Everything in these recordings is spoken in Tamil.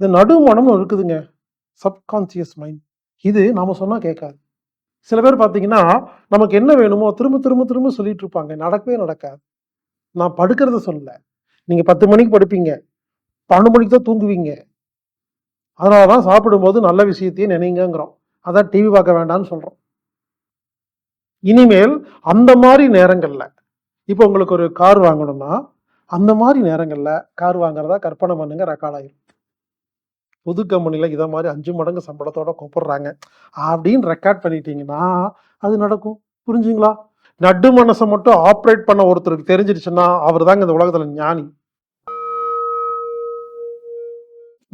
இந்த நடுமனம்னு இருக்குதுங்க. சப்கான்சியஸ் மைண்ட் இது நாம் சொன்னால் கேட்காது. சில பேர் பார்த்தீங்கன்னா நமக்கு என்ன வேணுமோ திரும்ப திரும்ப திரும்ப சொல்லிட்டு இருப்பாங்க. நடக்கவே நடக்காது. நான் படுக்கிறத சொல்லலை. நீங்கள் பத்து மணிக்கு படுப்பீங்க. பன்னெண்டு மணிக்கு தான் தூங்குவீங்க. அதனால தான் சாப்பிடும்போது நல்ல விஷயத்தையே நினைங்கிறோம் அதான் டிவி பார்க்க வேண்டாம்னு சொல்கிறோம் இனிமேல் அந்த மாதிரி நேரங்களில் இப்போ உங்களுக்கு ஒரு கார் வாங்கணும்னா அந்த மாதிரி நேரங்களில் கார் வாங்குறதா கற்பனை பண்ணுங்க ரெக்கார்ட் ஆகிடும் புது கம்பெனியில் இதை மாதிரி அஞ்சு மடங்கு சம்பளத்தோட கூப்பிடுறாங்க. அப்படின்னு ரெக்கார்ட் பண்ணிட்டீங்கன்னா அது நடக்கும். புரிஞ்சுங்களா? நடு மனசை மட்டும் ஆப்ரேட் பண்ண ஒருத்தருக்கு தெரிஞ்சிருச்சுன்னா அவர் தாங்க இந்த உலகத்தில் ஞானி.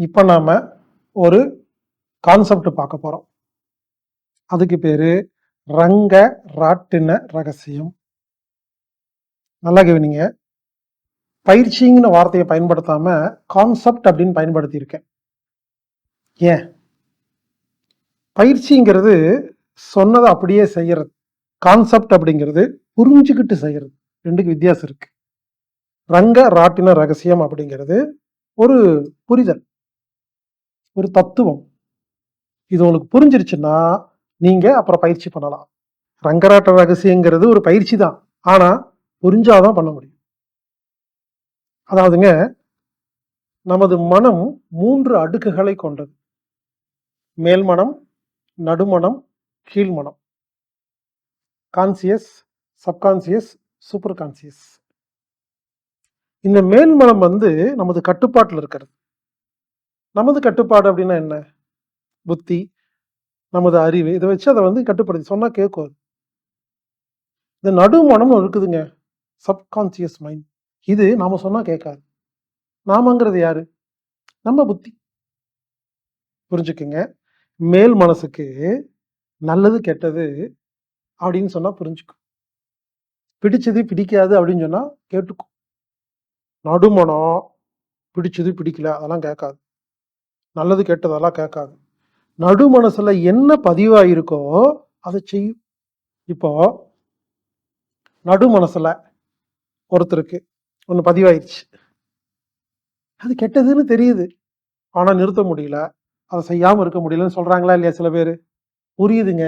இப்போ நாம் ஒரு கான்செப்ட் பார்க்க போகிறோம் அதுக்கு பேர் ரங்க ராட்டின ரகசியம். நல்லா கவனிங்க பயிற்சிங்கிற வார்த்தையை பயன்படுத்தாமல் கான்செப்ட் அப்படின்னு பயன்படுத்தியிருக்கேன். ஏன்? பயிற்சிங்கிறது சொன்னதை அப்படியே செய்யறது கான்செப்ட் அப்படிங்கிறது புரிஞ்சுக்கிட்டு செய்யறது. ரெண்டுக்கு வித்தியாசம் இருக்கு. ரங்க ராட்டின ரகசியம் அப்படிங்கிறது ஒரு புரிதல் ஒரு தத்துவம். இது உங்களுக்கு புரிஞ்சிருச்சுன்னா நீங்க அப்புறம் பயிற்சி பண்ணலாம். ரங்கராட்ட ரகசியங்கிறது ஒரு பயிற்சி தான். ஆனா புரிஞ்சாதான் பண்ண முடியும். அதாவதுங்க நமது மனம் மூன்று அடுக்குகளை கொண்டது. மேல்மனம் நடுமனம் கீழ்மனம். கான்சியஸ் சப்கான்சியஸ் சூப்பர் கான்சியஸ் இந்த மேல்மனம் வந்து நமது கட்டுப்பாட்டில் இருக்கிறது. நமது கட்டுப்பாடு அப்படின்னா என்ன? புத்தி நமது அறிவு. இதை வச்சு அதை வந்து கட்டுப்படுத்தி சொன்னால் கேட்கும் இந்த நடுமனம் இருக்குதுங்க. சப்கான்சியஸ் மைண்ட் இது நாம சொன்னால் கேட்காது. நாமங்கிறது யாரு? நம்ம புத்தி. புரிஞ்சுக்குங்க. மேல் மனசுக்கு நல்லது கெட்டது அப்படின்னு சொன்னால் புரிஞ்சுக்கும். பிடிச்சது பிடிக்காது அப்படின்னு சொன்னால் கேட்டுக்கும். நடுமணம் பிடிச்சது பிடிக்கல அதெல்லாம் கேட்காது. நல்லது கெட்டதெல்லாம் கேட்காது. நடு மனசுல என்ன பதிவாயிருக்கோ அதை செய்யும். இப்போ நடு மனசுல ஒருத்தருக்கு ஒன்று பதிவாயிருச்சு. அது கெட்டதுன்னு தெரியுது. ஆனால் நிறுத்த முடியல. அதை செய்யாமல் இருக்க முடியலன்னு சொல்கிறாங்களா இல்லையா சில பேர்? புரியுதுங்க.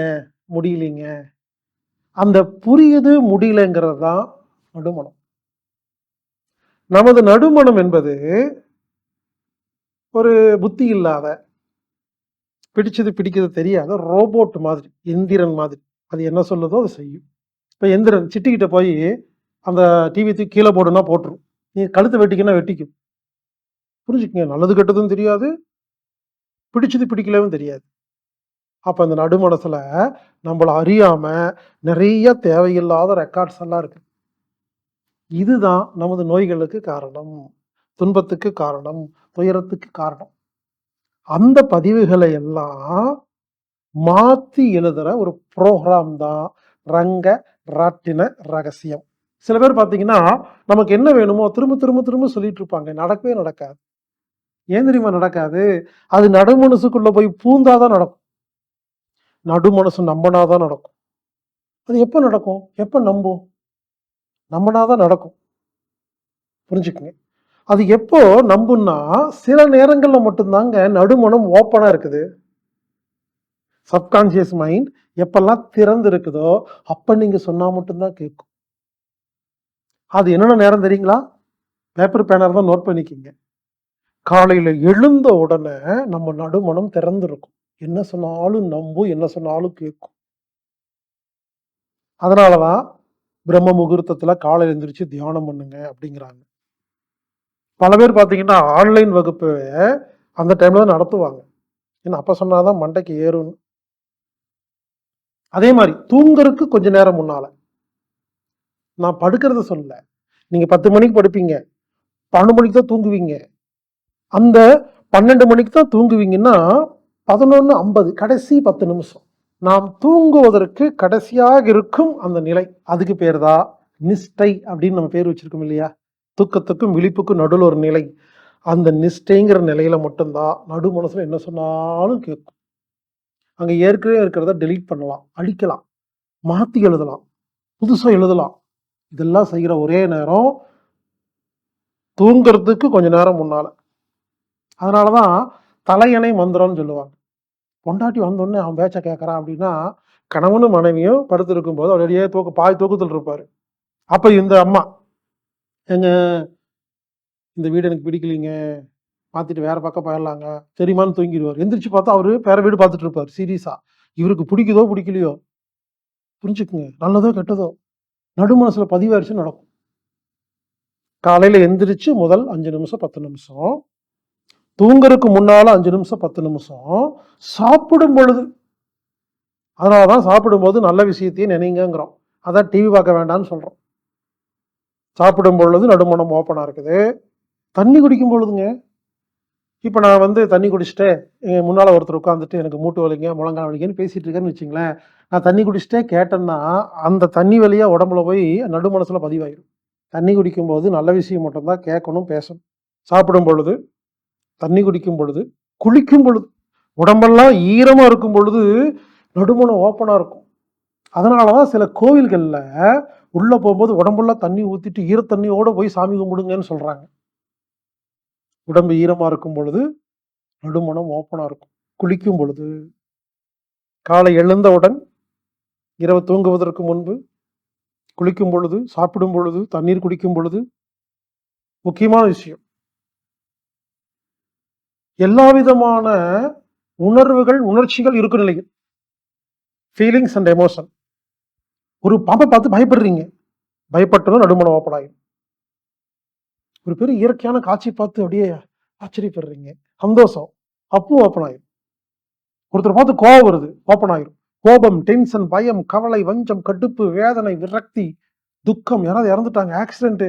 முடியலைங்க. அந்த புரியுது முடியலங்கிறது தான் நடுமணம். நமது நடுமணம் என்பது ஒரு புத்தி இல்லாத பிடிச்சது பிடிக்கிறது தெரியாத ரோபோட் மாதிரி எந்திரன் மாதிரி. அது என்ன சொல்லுதோ அதை செய்யும். இப்போ எந்திரன் சிட்டிக்கிட்ட போய் அந்த டிவி தூக்கி கீழே போடுனா போட்டுரும். நீ கழுத்தை வெட்டிக்கன்னா வெட்டிக்கும். புரிஞ்சுக்கங்க. நல்லது கெட்டதும் தெரியாது. பிடிச்சது பிடிக்கலவும் தெரியாது. அப்போ அந்த நடுமனசில் நம்மள அறியாமல் நிறைய தேவையில்லாத ரெக்கார்ட்ஸ் எல்லாம் இருக்கு. இதுதான் நமது நோய்களுக்கு காரணம். துன்பத்துக்கு காரணம். துயரத்துக்கு காரணம். அந்த பதிவுகளை எல்லாம் மாற்றி எழுதுகிற ஒரு ப்ரோக்ராம் தான் ரங்க ராட்டின ரகசியம். சில பேர் பார்த்தீங்கன்னா நமக்கு என்ன வேணுமோ திரும்ப திரும்ப திரும்ப சொல்லிட்டு இருப்பாங்க. நடக்கவே நடக்காது. ஏன் தெரியுமா நடக்காது? அது நடுமனசுக்குள்ள போய் பூந்தாதான் நடக்கும். நடுமனசு நம்பினாதான் நடக்கும். அது எப்போ நடக்கும்? எப்போ நம்பும்? நம்பினாதான் நடக்கும். புரிஞ்சுக்குங்க. அது எப்போ நம்புன்னா சில நேரங்களில் மட்டும்தாங்க நடுமணம் ஓப்பனாக இருக்குது. சப்கான்சியஸ் மைண்ட் எப்பெல்லாம் திறந்து இருக்குதோ அப்போ நீங்கள் சொன்னால் மட்டும்தான் கேட்கும். அது என்னென்ன நேரம் தெரியுங்களா? பேப்பர் பேனர் தான் நோட் பண்ணிக்கிங்க. காலையில் எழுந்த உடனே நம்ம நடுமனம் திறந்திருக்கும். என்ன சொன்னாலும் நம்பும் என்ன சொன்னாலும் கேட்கும். அதனால தான் பிரம்ம முகூர்த்தத்தில் காலையில் எழுந்திரிச்சு தியானம் பண்ணுங்க அப்படிங்கிறாங்க. பல பேர் பார்த்தீங்கன்னா ஆன்லைன் வகுப்பு அந்த டைம்ல தான் நடத்துவாங்க. ஏன்னா அப்போ சொன்னாதான் மண்டைக்கு ஏறும்னு. அதே மாதிரி தூங்குறதுக்கு கொஞ்ச நேரம் முன்னால. நான் படுக்கிறத சொல்லலை. நீங்கள் பத்து மணிக்கு படுப்பீங்க. பன்னெண்டு மணிக்கு தான் தூங்குவீங்க. அந்த பன்னெண்டு மணிக்கு தான் தூங்குவீங்கன்னா பதினொன்று ஐம்பது கடைசி பத்து நிமிஷம். நாம் தூங்குவதற்கு கடைசியாக இருக்கும் அந்த நிலை. அதுக்கு பேர் தான் நிஷ்டை அப்படின்னு நம்ம பேர் வச்சிருக்கோம் இல்லையா? தூக்கத்துக்கும் விழிப்புக்கும் நடுவில் ஒரு நிலை. அந்த நிஷ்டைங்கிற நிலையில மட்டும்தான் நடு மனசில் என்ன சொன்னாலும் கேட்கும். அங்கே ஏற்கனவே இருக்கிறத டெலீட் பண்ணலாம் அழிக்கலாம் மாற்றி எழுதலாம் புதுசாக எழுதலாம். இதெல்லாம் செய்கிற ஒரே நேரம் தூங்குறதுக்கு கொஞ்ச நேரம் முன்னால. அதனாலதான் தலையணை மந்திரம்னு சொல்லுவாங்க. பொண்டாட்டி வந்தோடனே அவன் பேச்சை கேட்குறான் அப்படின்னா கணவனும் மனைவியும் படுத்திருக்கும் போது அவருடைய தூக்க பாய் தூக்கத்தில் இருப்பார். அப்போ இந்த அம்மா எங்க இந்த வீடு எனக்கு பிடிக்கலைங்க. பார்த்துட்டு வேற பக்கம் போயிடலாங்க. தெரியுமான்னு தூங்கிடுவார். எந்திரிச்சு பார்த்தா அவரு வேற வீடு பார்த்துட்டு இருப்பார் சீரியஸா. இவருக்கு பிடிக்குதோ பிடிக்கலையோ? புரிஞ்சுக்குங்க. நல்லதோ கெட்டதோ? நடுமனசுல பதிவாயிருச்சு நடக்கும். காலையில எந்திரிச்சு முதல் அஞ்சு நிமிஷம் பத்து நிமிஷம் தூங்குறதுக்கு முன்னால அஞ்சு நிமிஷம் பத்து நிமிஷம் சாப்பிடும் பொழுது. அதனாலதான் சாப்பிடும்போது நல்ல விஷயத்தையும் நினைங்கிறோம் அதான் டிவி பார்க்க வேண்டாம்னு சொல்கிறோம் சாப்பிடும் பொழுது நடுமணம் ஓப்பனாக இருக்குது. தண்ணி குடிக்கும் பொழுதுங்க. இப்போ நான் வந்து தண்ணி குடிச்சிட்டு முன்னால் ஒருத்தர் உட்காந்துட்டு எனக்கு மூட்டு வலிங்க முழங்கால் வலிங்கன்னு பேசிகிட்டு இருக்கேன்னு வச்சுங்களேன். நான் தண்ணி குடிச்சிட்டே கேட்டேன்னா அந்த தண்ணி வழியாக உடம்புல போய் நடு பதிவாயிடும் தண்ணி குடிக்கும்போது நல்ல விஷயம் மட்டும்தான் கேட்கணும் பேசணும். சாப்பிடும் பொழுது தண்ணி குடிக்கும் பொழுது குளிக்கும் பொழுது உடம்பெல்லாம் ஈரமாக இருக்கும் பொழுது நடுமணம் ஓப்பனாக இருக்கும். அதனாலதான் சில கோவில்களில் உள்ளே போகும்போது உடம்பெல்லாம் தண்ணி ஊற்றிட்டு ஈரத்தண்ணியோடு போய் சாமி கும்பிடுங்கன்னு சொல்கிறாங்க உடம்பு ஈரமாக இருக்கும் பொழுது நடுமணம் ஓப்பனாக இருக்கும். குளிக்கும் பொழுது காலை எழுந்தவுடன் இரவு தூங்குவதற்கு முன்பு குளிக்கும் பொழுது சாப்பிடும் பொழுது தண்ணீர் குடிக்கும் பொழுது முக்கியமான விஷயம். எல்லா விதமான உணர்வுகள் உணர்ச்சிகள் இருக்கும் நிலையில். ஃபீலிங்ஸ் அண்ட் எமோஷன் ஒரு பாம்பை பார்த்து பயப்படுறீங்க. பயப்பட்டதும் நடுமணம் ஓப்பன் ஒரு பெரிய இயற்கையான காட்சி பார்த்து அப்படியே ஆச்சரியப்படுறீங்க. சந்தோஷம். அப்பவும் ஓப்பன் ஆயிரும். ஒருத்தர் பார்த்து கோபம் வருது. ஓப்பன் ஆயிரும். கோபம் டென்ஷன் பயம் கவலை வஞ்சம் கடுப்பு வேதனை விரக்தி துக்கம். யாராவது இறந்துட்டாங்க. ஆக்சிடென்ட்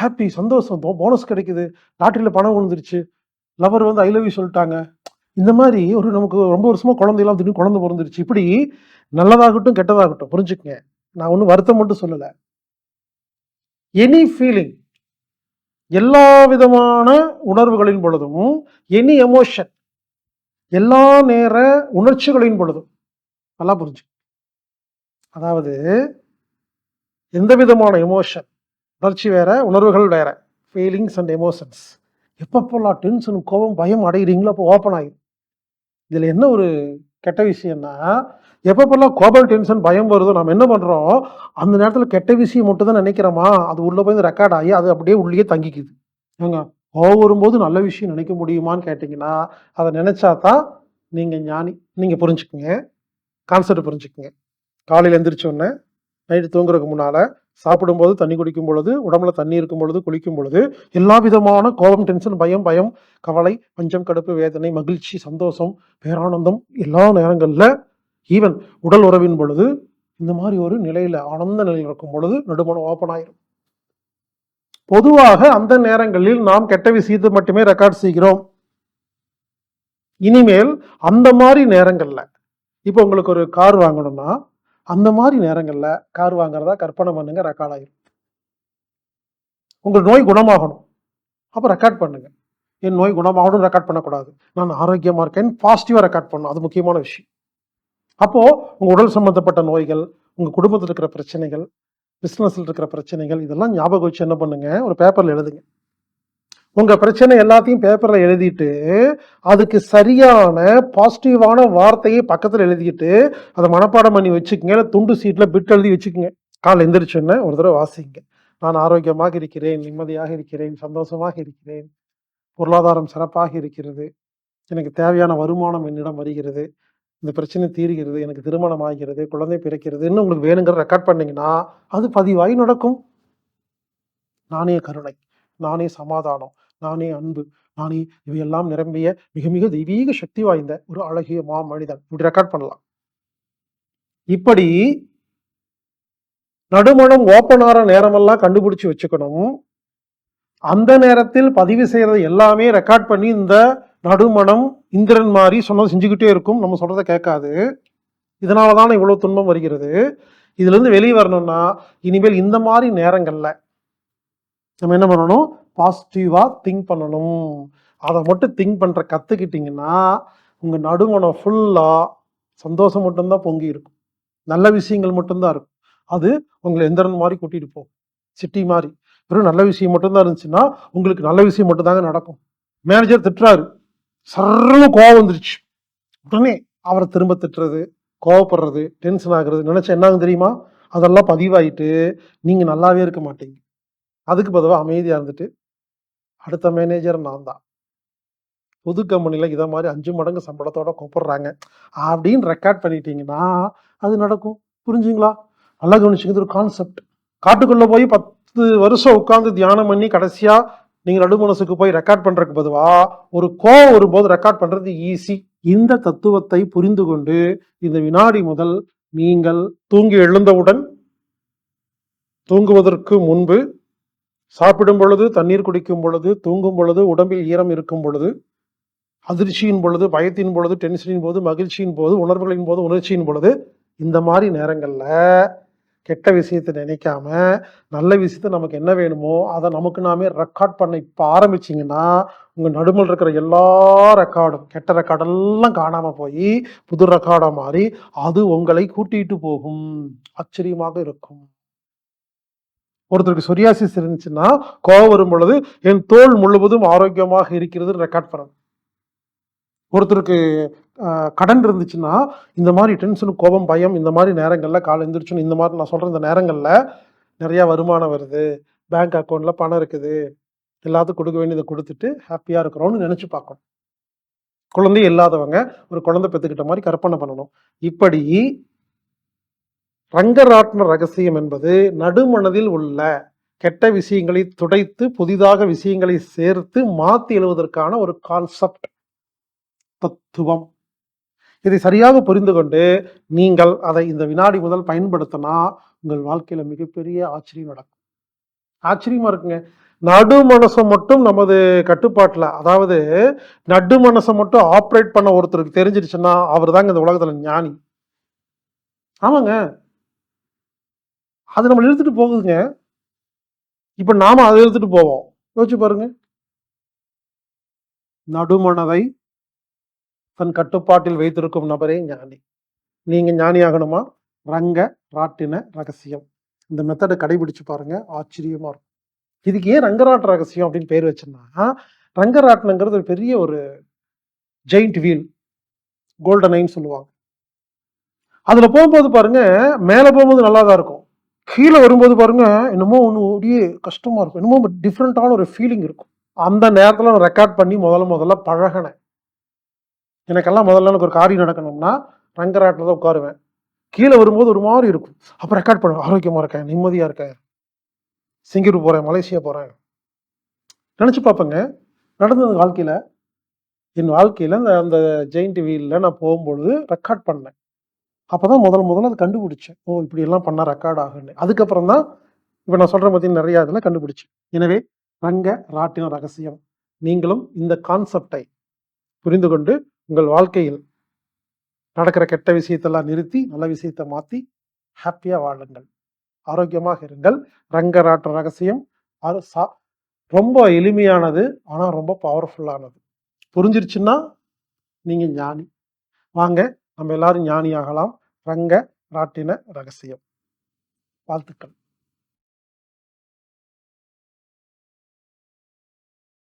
ஹாப்பி சந்தோஷம். போனஸ் கிடைக்குது. லாட்டரியில் பணம் விழுந்துருச்சு. லவர் வந்து ஐ லவ் யூ சொல்லிட்டாங்க. இந்த மாதிரி ஒரு நமக்கு ரொம்ப வருஷமா குழந்தையெல்லாம் திடீர்னு குழந்தை பிறந்துருச்சு. இப்படி நல்லதாகட்டும் கெட்டதாகட்டும் புரிஞ்சுக்கங்க. நான் ஒன்றும் வருத்தம் மட்டும் சொல்லலை. எனி ஃபீலிங் எல்லா விதமான உணர்வுகளின் பொழுதும் எனி எமோஷன் எல்லா நேர உணர்ச்சிகளின் பொழுதும் நல்லா புரிஞ்சு. அதாவது எந்த விதமான எமோஷன் உணர்ச்சி வேற உணர்வுகள் வேற ஃபீலிங்ஸ் அண்ட் எமோஷன்ஸ் எப்பப்பெல்லாம் டென்ஷன் கோபம் பயம் அடைகிறீங்களோ அப்போ ஓப்பன் ஆகிடும் இதில் என்ன ஒரு கெட்ட விஷயம்னா எப்பப்பெல்லாம் கோபம் டென்ஷன் பயம் வருதோ நம்ம என்ன பண்ணுறோம் அந்த நேரத்தில் கெட்ட விஷயம் மட்டும் தான் நினைக்கிறோமா? அது உள்ளே போய் ரெக்கார்ட் ஆகி அது அப்படியே உள்ளே தங்கிக்குது. ஏங்க கோவம் வரும்போது நல்ல விஷயம் நினைக்க முடியுமான்னு கேட்டிங்கன்னா அதை நினைச்சா தான் நீங்கள் ஞானி. நீங்கள் புரிஞ்சுக்குங்க. கான்செப்ட் புரிஞ்சுக்குங்க. காலையில் எந்திரிச்ச உடனே நைட்டு தூங்குறதுக்கு முன்னால் சாப்பிடும்போது தண்ணி குடிக்கும் பொழுது உடம்புல தண்ணி இருக்கும் பொழுது குளிக்கும் பொழுது எல்லா விதமான கோபம் டென்ஷன் பயம் பயம் கவலை பஞ்சம் கடுப்பு வேதனை மகிழ்ச்சி சந்தோஷம் பேரானந்தம் எல்லா நேரங்களில் ஈவன் உடல் உறவின் பொழுது இந்த மாதிரி ஒரு நிலையில ஆனந்த நிலையில் இருக்கும் பொழுது நடுமணம் ஓப்பன் ஆயிரும். பொதுவாக அந்த நேரங்களில் நாம் கெட்ட விஷயத்தை மட்டுமே ரெக்கார்ட் செய்கிறோம். இனிமேல் அந்த மாதிரி நேரங்கள்ல இப்போ உங்களுக்கு ஒரு கார் வாங்கணும்னா அந்த மாதிரி நேரங்களில் கார் வாங்குறதா கற்பனை பண்ணுங்க ரெக்கார்ட் ஆகிடும் உங்கள் நோய் குணமாகணும். அப்போ ரெக்கார்ட் பண்ணுங்க. என் நோய் குணமாகணும் ரெக்கார்ட் பண்ணக்கூடாது. நான் ஆரோக்கியமாக இருக்கேன் பாசிட்டிவாக ரெக்கார்ட் பண்ணணும். அது முக்கியமான விஷயம். அப்போது உங்கள் உடல் சம்மந்தப்பட்ட நோய்கள் உங்கள் குடும்பத்தில் இருக்கிற பிரச்சனைகள் பிஸ்னஸில் இருக்கிற பிரச்சனைகள் இதெல்லாம் ஞாபகம் வச்சு என்ன பண்ணுங்கள் ஒரு பேப்பரில் எழுதுங்க. உங்க பிரச்சனை எல்லாத்தையும் பேப்பர்ல எழுதிட்டு அதுக்கு சரியான பாசிட்டிவான வார்த்தையை பக்கத்துல எழுதிட்டு அதை மனப்பாடம் பண்ணி வச்சுக்கோங்க. இல்லை துண்டு சீட்ல பிட் எழுதி வச்சுக்கோங்க. காலை எந்திரிச்சோன்னே ஒரு தடவை வாசிங்க. நான் ஆரோக்கியமாக இருக்கிறேன் நிம்மதியாக இருக்கிறேன் சந்தோஷமாக இருக்கிறேன். பொருளாதாரம் சிறப்பாக இருக்கிறது. எனக்கு தேவையான வருமானம் என்னிடம் வருகிறது. இந்த பிரச்சனை தீர்கிறது. எனக்கு திருமணம் ஆகிறது. குழந்தை பிறக்கிறதுன்னு உங்களுக்கு வேணுங்கிற ரெக்கார்ட் பண்ணீங்கன்னா அது பதிவாகி நடக்கும். நானே கருணை. நானே சமாதானம். நானே அன்பு. நானே இவையெல்லாம் நிரம்பிய மிக மிக தெய்வீக சக்தி வாய்ந்த ஒரு அழகிய மா மனிதன் இப்படி ரெக்கார்ட் பண்ணலாம். இப்படி நடுமணம் ஓப்பன் ஆகிற நேரமெல்லாம் கண்டுபிடிச்சு வச்சுக்கணும். அந்த நேரத்தில் பதிவு செய்யறது எல்லாமே ரெக்கார்ட் பண்ணி இந்த நடுமணம் இந்திரன் மாதிரி சொன்னது செஞ்சுக்கிட்டே இருக்கும். நம்ம சொல்றதை கேட்காது. இதனால தான் இவ்வளவு துன்பம் வருகிறது. இதுல இருந்து வெளியே வரணும்னா இனிமேல் இந்த மாதிரி நேரங்கள்ல நம்ம என்ன பண்ணணும்? பாசிட்டிவாக திங்க் பண்ணணும். அதை மட்டும் திங்க் பண்ணுற கற்றுக்கிட்டிங்கன்னா உங்கள் நடுமணம் ஃபுல்லாக சந்தோஷம் மட்டும்தான் பொங்கி இருக்கும். நல்ல விஷயங்கள் மட்டும்தான் இருக்கும். அது உங்களை எந்திரன் மாதிரி கூட்டிகிட்டு போகும். சிட்டி மாதிரி. வெறும் நல்ல விஷயம் மட்டும்தான் இருந்துச்சுன்னா உங்களுக்கு நல்ல விஷயம் மட்டும்தாங்க நடக்கும். மேனேஜர் திட்டுறாரு. சர்வ கோவம் வந்துருச்சு. உடனே அவரை திரும்ப திட்டுறது கோவப்படுறது டென்ஷன் ஆகுறது. நினச்சா என்னாகும் தெரியுமா? அதெல்லாம் பதிவாயிட்டு நீங்கள் நல்லாவே இருக்க மாட்டீங்க. அதுக்கு பதிலாக அமைதியாக இருந்துட்டு அடுத்த மேனேஜர் நான் தான் பொது கம்பெனியில் இதை மாதிரி அஞ்சு மடங்கு சம்பளத்தோட கூப்பிடுறாங்க. அப்படின்னு ரெக்கார்ட் பண்ணிட்டீங்கன்னா அது நடக்கும். புரிஞ்சுங்களா? நல்லா கவனிச்சுங்க ஒரு கான்செப்ட் காட்டுக்குள்ளே போய் பத்து வருஷம் உட்காந்து தியானம் பண்ணி கடைசியாக நீங்கள் நடுமனசுக்கு போய் ரெக்கார்ட் பண்ணுறக்கு பதுவாக ஒரு கோவம் வரும்போது ரெக்கார்ட் பண்ணுறது ஈஸி இந்த தத்துவத்தை புரிந்து கொண்டு இந்த வினாடி முதல் நீங்கள் தூங்கி எழுந்தவுடன் தூங்குவதற்கு முன்பு சாப்பிடும் பொழுது தண்ணீர் குடிக்கும் பொழுது தூங்கும் பொழுது உடம்பில் ஈரம் இருக்கும் பொழுது அதிர்ச்சியின் பொழுது பயத்தின் பொழுது டென்ஷனின் போது மகிழ்ச்சியின் போது உணர்வுகளின் போது உணர்ச்சியின் பொழுது இந்த மாதிரி நேரங்களில் கெட்ட விஷயத்தை நினைக்காம நல்ல விஷயத்த நமக்கு என்ன வேணுமோ அதை நமக்கு நாமே ரெக்கார்ட் பண்ண இப்போ ஆரம்பிச்சிங்கன்னா உங்கள் நடுமல் இருக்கிற எல்லா ரெக்கார்டும் கெட்ட ரெக்கார்டெல்லாம் காணாமல் போய் புது ரெக்கார்டாக மாறி அது உங்களை கூட்டிகிட்டு போகும். ஆச்சரியமாக இருக்கும். ஒருத்தருக்கு சொரியாசிஸ் இருந்துச்சுன்னா கோவம் வரும் பொழுது என் தோல் முழுவதும் ஆரோக்கியமாக இருக்கிறது ரெக்கார்ட் பண்ணணும். ஒருத்தருக்கு கடன் இருந்துச்சுன்னா இந்த மாதிரி டென்ஷன் கோபம் பயம் இந்த மாதிரி நேரங்களில் காலை எழுந்திரிச்சுன்னு இந்த மாதிரி நான் சொல்கிற இந்த நேரங்களில் நிறையா வருமானம் வருது பேங்க் அக்கௌண்ட்டில் பணம் இருக்குது எல்லாத்துக்கும் கொடுக்க வேண்டியதை கொடுத்துட்டு ஹாப்பியாக இருக்கிறோம்னு நினச்சி பார்க்கணும். குழந்தை இல்லாதவங்க ஒரு குழந்தை பெற்றுக்கிட்ட மாதிரி கற்பனை பண்ணணும். இப்படி ரங்கராட்ன ரகசியம் என்பது நடுமனதில் உள்ள கெட்ட விஷயங்களை துடைத்து புதிதாக விஷயங்களை சேர்த்து மாத்தி எழுவதற்கான ஒரு கான்செப்ட் தத்துவம். இதை சரியாக புரிந்து கொண்டு நீங்கள் அதை இந்த வினாடி முதல் பயன்படுத்தினா உங்கள் வாழ்க்கையில மிகப்பெரிய ஆச்சரியம் நடக்கும். ஆச்சரியமா இருக்குங்க. நடு மனசை மட்டும் நமது கட்டுப்பாட்டில் அதாவது நடு மனசை மட்டும் ஆப்ரேட் பண்ண ஒருத்தருக்கு தெரிஞ்சிருச்சுன்னா அவர் தாங்க இந்த உலகத்துல ஞானி. ஆமாங்க. அது நம்ம இழுத்துட்டு போகுதுங்க. இப்ப நாம அதை இழுத்துட்டு போவோம். யோசிச்சு பாருங்க. நடுமனதை தன் கட்டுப்பாட்டில் வைத்திருக்கும் நபரே ஞானி. நீங்க ஞானி ஆகணுமா? ரங்க ராட்டின ரகசியம். இந்த மெத்தடை கடைபிடிச்சு பாருங்க. ஆச்சரியமா இருக்கும். இதுக்கு ஏன் ரங்கராட்டு ரகசியம் அப்படின்னு பேர் வச்சோம்னா ரங்கராட்டினங்கிறது ஒரு பெரிய ஒரு ஜெயிண்ட் வீல் கோல்டன் ஐன்னு சொல்லுவாங்க. அதுல போகும்போது பாருங்க மேல போகும்போது நல்லா தான் இருக்கும். கீழே வரும்போது பாருங்க என்னமோ ஒன்று அப்படியே கஷ்டமா இருக்கும். என்னமோ டிஃப்ரெண்ட்டான ஒரு ஃபீலிங் இருக்கும். அந்த நேரத்தில் நான் ரெக்கார்ட் பண்ணி முதல்ல முதல்ல பழகினேன். எனக்கெல்லாம் முதல்ல எனக்கு ஒரு காரியம் நடக்கணும்னா ரங்கராட்டில் தான் உட்காருவேன். கீழே வரும்போது ஒரு மாதிரி இருக்கும். அப்போ ரெக்கார்ட் பண்ணுவேன். ஆரோக்கியமாக இருக்கேன் நிம்மதியாக இருக்கேன். சிங்கப்பூர் போகிறேன் மலேசியா போகிறேன் நினச்சி பார்ப்பேங்க. நடந்தது வாழ்க்கையில். என் வாழ்க்கையில் அந்த அந்த ஜெயிண்ட் வீலில் நான் போகும்பொழுது ரெக்கார்ட் பண்ணேன். அப்பதான் முதல் முதல்ல அதை கண்டுபிடிச்சேன். ஓ இப்படி எல்லாம் ரெக்கார்ட் ஆகுன்னு அதுக்கப்புறம் தான் இப்போ நான் சொல்ற மாதிரி நிறைய இதெல்லாம் கண்டுபிடிச்சேன். எனவே ரங்க ராட்டின ரகசியம். நீங்களும் இந்த கான்செப்டை புரிந்து கொண்டு உங்கள் வாழ்க்கையில் நடக்கிற கெட்ட விஷயத்தெல்லாம் நிறுத்தி நல்ல விஷயத்தை மாற்றி ஹாப்பியாக வாழுங்கள். ஆரோக்கியமாக இருங்கள். ரங்கராட்ட ரகசியம். அது சா- ரொம்ப எளிமையானது ஆனால் ரொம்ப பவர்ஃபுல்லானது புரிஞ்சிருச்சுன்னா நீங்கள் ஞானி. வாங்க நம்ம எல்லாரும் ஞானி ஆகலாம் ரங்க ராட்டின ரகசியம். வாழ்த்துக்கள்.